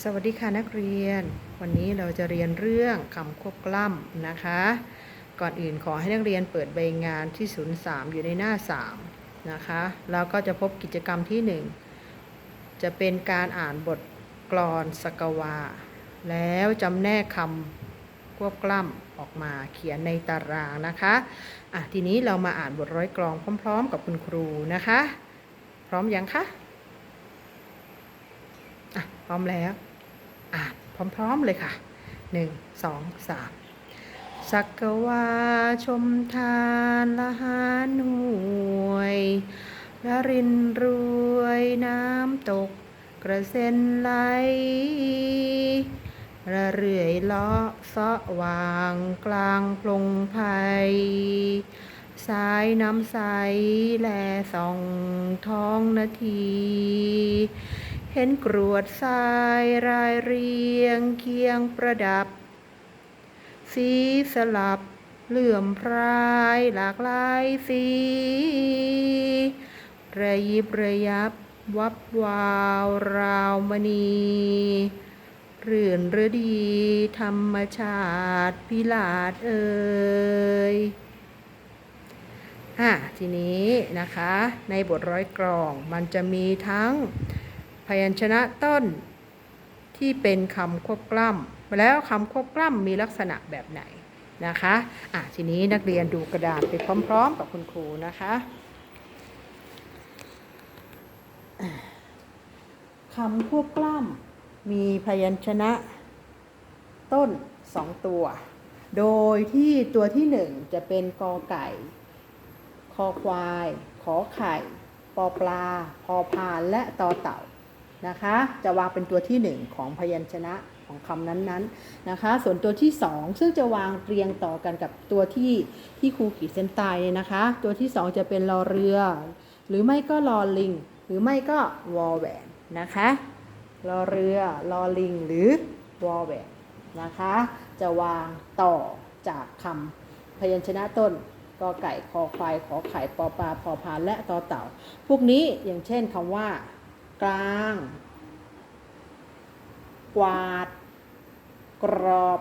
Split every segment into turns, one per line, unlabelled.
สวัสดีค่ะนักเรียน วันนี้เราจะเรียนเรื่องคำควบกล้ำนะคะ ก่อนอื่นขอให้นักเรียนเปิดใบงานที่ 03 อยู่ในหน้า 3 นะคะ แล้วก็จะพบกิจกรรมที่ 1 จะเป็นการอ่านบทกลอนสกวา แล้วจำแนกคำควบกล้ำออกมาเขียนในตารางนะคะอะทีนี้เรามาอ่านบทร้อยกลองพร้อม ๆ กับคุณครูนะคะ พร้อมยังคะ ร้อมแล้ว อ่านพร้อมๆเลยค่ะหนึ่งสองสามสักวาชมทานละหาหน่วยละรินรวยน้ำตกกระเซ็นไหลระเรื่อยเลาะสะว่างกลางพลงไผ่สายน้ำใสแลส่องท้องนาที เห็นกรวดทรายรายเรียงเคียงประดับ สีสลับเหลื่อมพรายหลากหลายสีระยิบระยับวับวาวราวมณีรื่นฤดี ธรรมชาติพิลาดเอ่ยอะทีนี้นะคะในบทร้อยกรองมันจะมีทั้ง พยัญชนะต้นที่เป็นคำควบกล้ำแล้วคำควบกล้ำมีลักษณะแบบไหนนะคะอะทีนี้นักเรียนดูกระดาษไปพร้อม ๆ กับคุณครูนะคะคำควบกล้ำมีพยัญชนะ ต้นสองตัว โดยที่ตัวที่หนึ่งจะเป็นกอไก่ คอควาย ขอไข่ ปอปลา พอพาน และตอเต่า นะคะ จะวางเป็นตัวที่ 1 ของพยัญชนะของคำนั้นๆนะคะ ส่วนตัวที่ 2 ซึ่งจะวางเรียงต่อกันกับตัวที่ที่ครูขีดเส้นใต้เนี่ยนะคะ ตัวที่ 2 จะเป็นรอเรือ หรือไม่ก็รอลิง หรือไม่ก็วอแหวนนะคะรอเรือรอลิง หรือวอแหวนนะคะ จะวางต่อจากคำพยัญชนะต้นกอไก่คอควายขอไข่ปอปลาพอพานและตอเต่า พวกนี้อย่างเช่นคำว่า กลาง กวาด กรอบ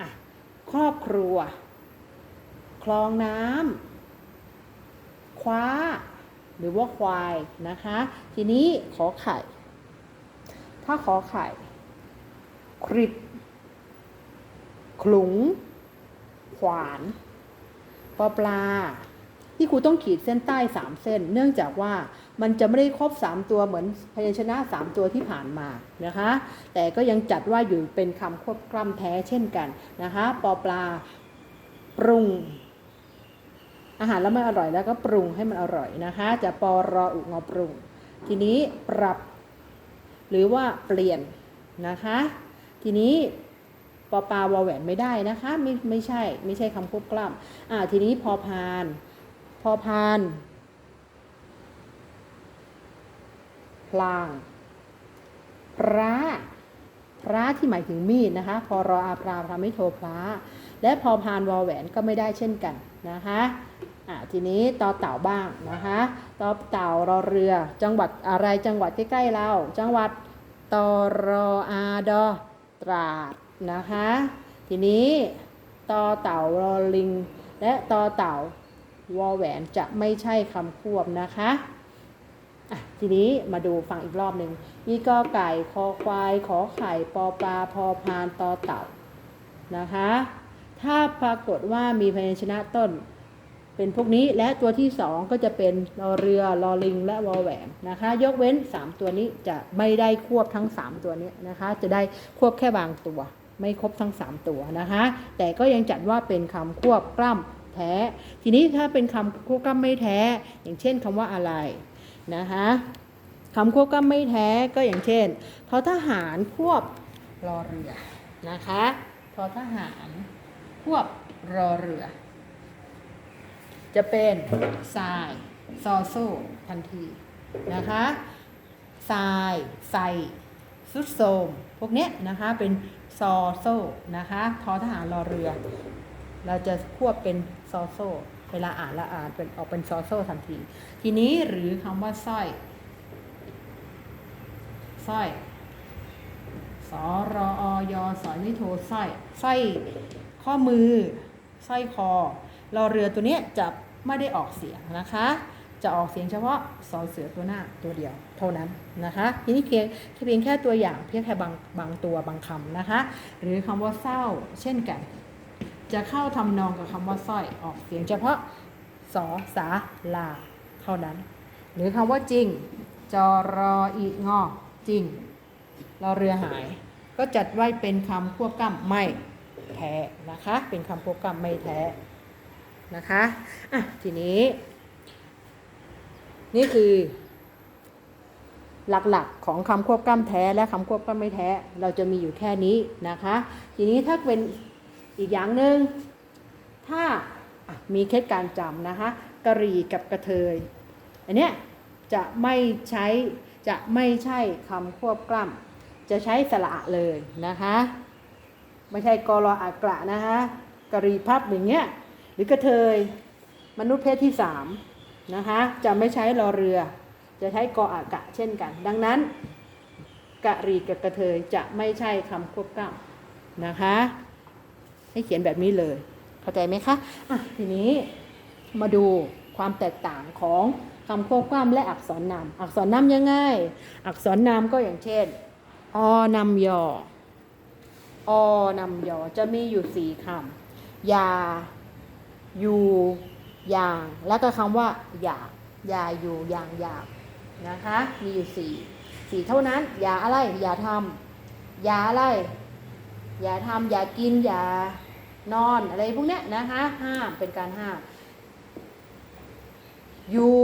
อะครอบครัว คลองน้ำคว้า หรือว่าควายนะคะ ทีนี้ขอไข่ ถ้าขอไข่ คริบขลุง ขวานปอปลา ที่ครูต้องขีดเส้นใต้3เส้น เนื่องจากว่า มันจะไม่ได้ครบ 3 ตัวเหมือนพยัญชนะ 3 ตัวที่ผ่านมานะคะ แต่ก็ยังจัดว่าอยู่เป็นคำควบกล้ำแท้เช่นกันนะคะปอปลาปรุง อาหารแล้วไม่อร่อยแล้วก็ปรุงให้มันอร่อยนะคะ จะปอรออุงอปรุง ทีนี้ปรับ หรือว่าเปลี่ยนนะคะ ทีนี้ปอปลาวอแหวนไม่ได้นะคะไม่ไม่ใช่ไม่ใช่คำควบกล้ำอ่าทีนี้พอพาน พอพาน พลางพระพระที่หมายถึงมีดนะคะ พอรออาพราทำให้โทพระและพอพานวอแหวนก็ไม่ได้เช่นกันนะคะทีนี้ต่อเต่าบ้างนะคะต่อเต่ารอเรือ จังหวัดอะไรจังหวัดใกล้ๆเรา จังหวัดตรออาดอตราดนะคะ ทีนี้ต่อเต่ารอลิง และต่อเต่าวอแหวนจะไม่ใช่คำควบนะคะ ทีนี้มาดูฟังอีกรอบหนึ่งมีกอไก่คอควายขอไข่ปอปลาพอพานตอเต่านะคะ ถ้าปรากฏว่ามีพยัญชนะต้น เป็นพวกนี้และตัวที่สองก็จะเป็นรอเรือรอลิง และวอแหวนนะคะ ยกเว้น 3 ตัวนี้จะไม่ได้ควบทั้ง 3 ตัวนี้นะคะ จะได้ควบแค่บางตัว ไม่ครบทั้ง 3 ตัวนะคะ แต่ก็ยังจัดว่าเป็นคำควบกล้ำแท้ ทีนี้ถ้าเป็นคำควบกล้ำไม่แท้ อย่างเช่นคำว่าอะไร นะคะคำควบกล้ำไม่แท้ก็อย่างเช่นทอทหารควบรอเรือนะคะทอทหารควบรอเรือ จะเป็นทรายซอโซ่ทันทีนะคะทรายใส่ซุดโซมพวกเนี้ยนะคะเป็นซอโซ่นะคะทอทหารรอเรือ เราจะควบเป็นซอโซ่ เวลาอ่านละอ่านเป็นออกเป็นซอโซ่ทันที ทีนี้หรือคำว่าสร้อยสร้อยสอรออยสอยไม่โทสร้อยสร้อยข้อมือสร้อยคอรอเรือตัวเนี้ยจะไม่ได้ออกเสียงนะคะ จะออกเสียงเฉพาะสอเสือตัวหน้าตัวเดียวเท่านั้นนะคะทีนี้เพียงเพียงแค่ตัวอย่างเพียงแค่บางบางตัวบางคำนะคะ หรือคำว่าเศร้าเช่นกัน จะเข้าทำนองกับคำว่าสร้อยออกเสียงเฉพาะสอสาลาเท่านั้น หรือคำว่าจริง จอรออีงอจริงเรอเรือหาย ก็จัดไว้เป็นคำควบกล้ำไม่แท้นะคะ เป็นคำควบกล้ำไม่แท้นะคะอะทีนี้ นี่คือ หลักๆของคำควบกล้ำแท้และคำควบกล้ำไม่แท้ เราจะมีอยู่แค่นี้นะคะ ทีนี้ถ้าเป็น อีกอย่างหนึ่งถ้ามีเคล็ดการจำนะคะกะหรี่กับกระเทย อันเนี้ยจะไม่ใช้จะไม่ใช่คำควบกล้ำจะใช้สระเลยนะคะไม่ใช่กรออากระนะคะกะหรี่พับอย่างเงี้ยหรือกระเทย มนุษย์เพศที่สามนะคะจะไม่ใช้รอเรือ จะใช้กออากะเช่นกัน ดังนั้นกะหรี่กับกระเทยจะไม่ใช่คำควบกล้ำนะคะ ให้เขียนแบบนี้เลย เข้าใจไหมคะอะทีนี้มาดูความแตกต่างของคำควบกล้ำและอักษรนำอักษรนำยังไง อักษรนำก็อย่างเช่นอนำยออนำยอจะมีอยู่สี่คำยา อยู่ อย่าง แล้วก็คำว่า อยาก ยาอยู่ อย่าง อยาก นะคะ มีอยู่สี่สี่เท่านั้น อย่าอะไร อย่าทำอย่าอะไร อย่าทำอย่ากิน อย่านอนอะไรพวกเนี้ยนะคะ ห้ามเป็นการห้ามอยู่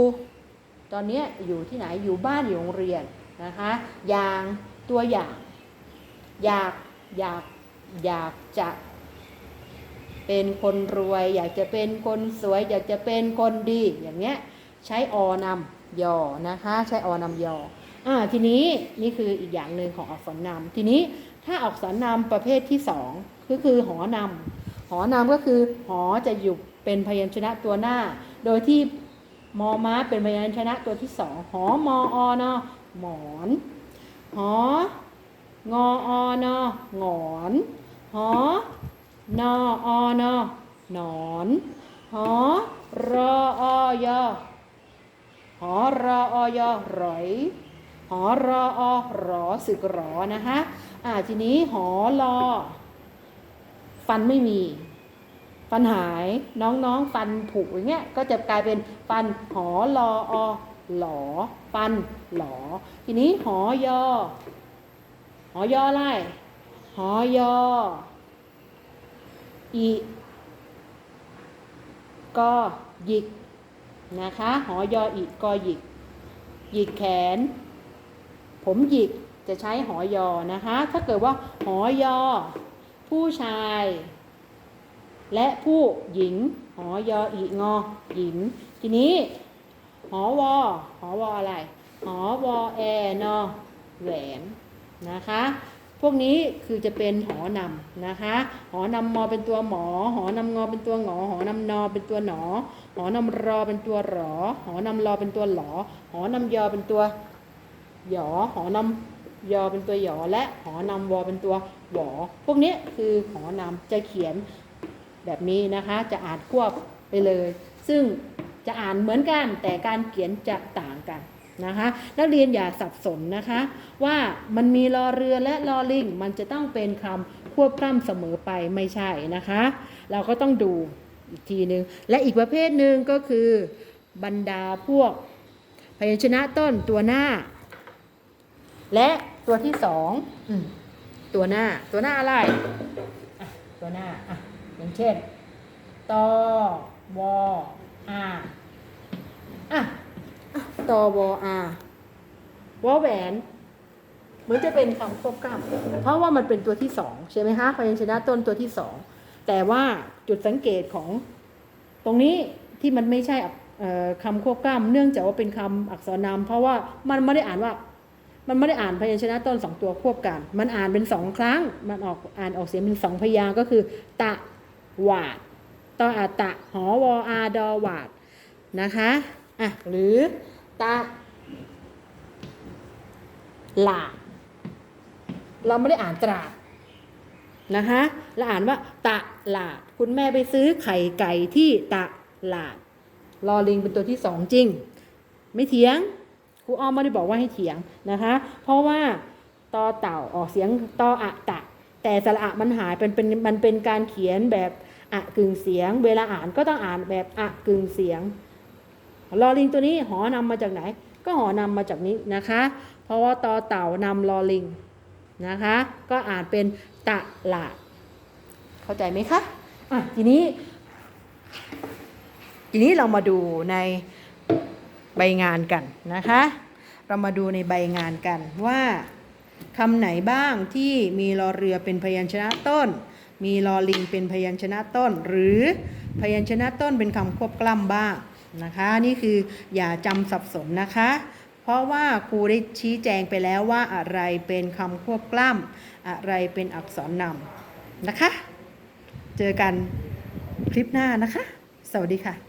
ตอนเนี้ยอยู่ที่ไหนอยู่บ้านอยู่โรงเรียนนะคะอย่างตัวอย่าง อยากอยากอยากจะเป็นคนรวย อยากจะเป็นคนสวย อยากจะเป็นคนดีอย่างเงี้ยใช้อนำยอนะคะ ใช้อนำยออ่าทีนี้นี่คืออีกอย่างหนึ่งของอักษรนำทีนี้ ถ้าอักษรนำประเภทที่สองก็คือหอนำหอนำก็คือหอจะอยู่เป็นพยัญชนะตัวหน้า โดยที่มอม้าเป็นพยัญชนะตัวที่สองหอมออนอหมอนหองออนอหงอนหอนออนอหนอนหอรออยหอรออยร้อย หอรออรอสึกรอนะคะอ่าทีนี้หอรอฟันไม่มี ฟันหายน้องๆ ฟันผุอย่างเงี้ยก็จะกลายเป็นฟันหอรออหลอ ฟันหลอ ทีนี้หอยอ หอยออะไรหอยออีก็หยิกนะคะ หอยออีก็หยิก หยิกแขน ผมหยิกจะใช้หอยอนะคะ ถ้าเกิดว่าหอยอ ผู้ชาย และผู้หญิง หอยออีงอหญิง ทีนี้ หอวอหอวออะไร หอวอแอนอแหวนนะคะ พวกนี้คือจะเป็นหอนำนะคะ หอนำมอเป็นตัวหมอ หอนำงอเป็นตัวหงอ หอนำนอเป็นตัวหนอ หอนำรอเป็นตัวหรอ หอนำรอเป็นตัวหลอ หอนำยอเป็นตัว หยอหอนำยอเป็นตัวหยอและหอนำวอเป็นตัวหวอพวกนี้คือหอนำจะเขียนแบบนี้นะคะ จะอ่านควบไปเลย ซึ่งจะอ่านเหมือนกันแต่การเขียนจะต่างกันนะคะนักเรียนอย่าสับสนนะคะ ว่ามันมีรอเรือและรอลิงมันจะต้องเป็นคำควบกล้ำเสมอไปไม่ใช่นะคะ เราก็ต้องดูอีกทีหนึ่งและอีกประเภทหนึ่งก็คือบรรดาพวกพยัญชนะต้นตัวหน้า และตัวที่สองตัวหน้า ตัวหน้าอะไรตัวหน้าอะอย่างเช่นตอวออาอะตอวออาวอแหวนเหมือนจะเป็นคำควบกล้ำเพราะว่ามันเป็นตัวที่สองใช่ไหมคะพยัญชนะต้นตัวที่สองแต่ว่าจุดสังเกตของตรงนี้ที่มันไม่ใช่คำควบกล้ำเนื่องจากว่าเป็นคำอักษรนามเพราะว่ามันไม่ได้อ่านว่า มันไม่ได้อ่านพยัญชนะต้นสองตัวควบกัน มันอ่านเป็นสองครั้ง มันออกอ่านออกเสียงเป็นสองพยางก็คือ ตะหวาดตออาตะหอวออาดอหวาดนะคะอะหรือตะหลาดเราไม่ได้อ่านตราดนะคะเราอ่านว่า ตะหลาด คุณแม่ไปซื้อไข่ไก่ที่ตะหลาดลอลิงเป็นตัวที่สองจริง ไม่เถียง ครูอ้อมไม่ได้บอกว่าให้เถียงนะคะ เพราะว่าตอเต่าออกเสียงตออะตะ แต่สระอะมันหายเป็นเป็นมันเป็นการเขียนแบบอะกึ่งเสียง เวลาอ่านก็ต้องอ่านแบบอะกึ่งเสียงลอลิงตัวนี้หอนำมาจากไหน ก็หอนำมาจากนี้นะคะ เพราะว่าตอเต่านำลอลิงนะคะ ก็อ่านเป็นตะลาดเข้าใจไหมคะอะทีนี้ ทีนี้เรามาดูใน ใบงานกันนะคะ เรามาดูในใบงานกันว่าคำไหนบ้างที่มีรอเรือเป็นพยัญชนะต้น มีลอลิงเป็นพยัญชนะต้น หรือพยัญชนะต้นเป็นคำควบกล้ำบ้างนะคะ นี่คืออย่าจำสับสนนะคะ เพราะว่าครูได้ชี้แจงไปแล้วว่าอะไรเป็นคำควบกล้ำอะไรเป็นอักษรนำนะคะ เจอกันคลิปหน้านะคะ สวัสดีค่ะ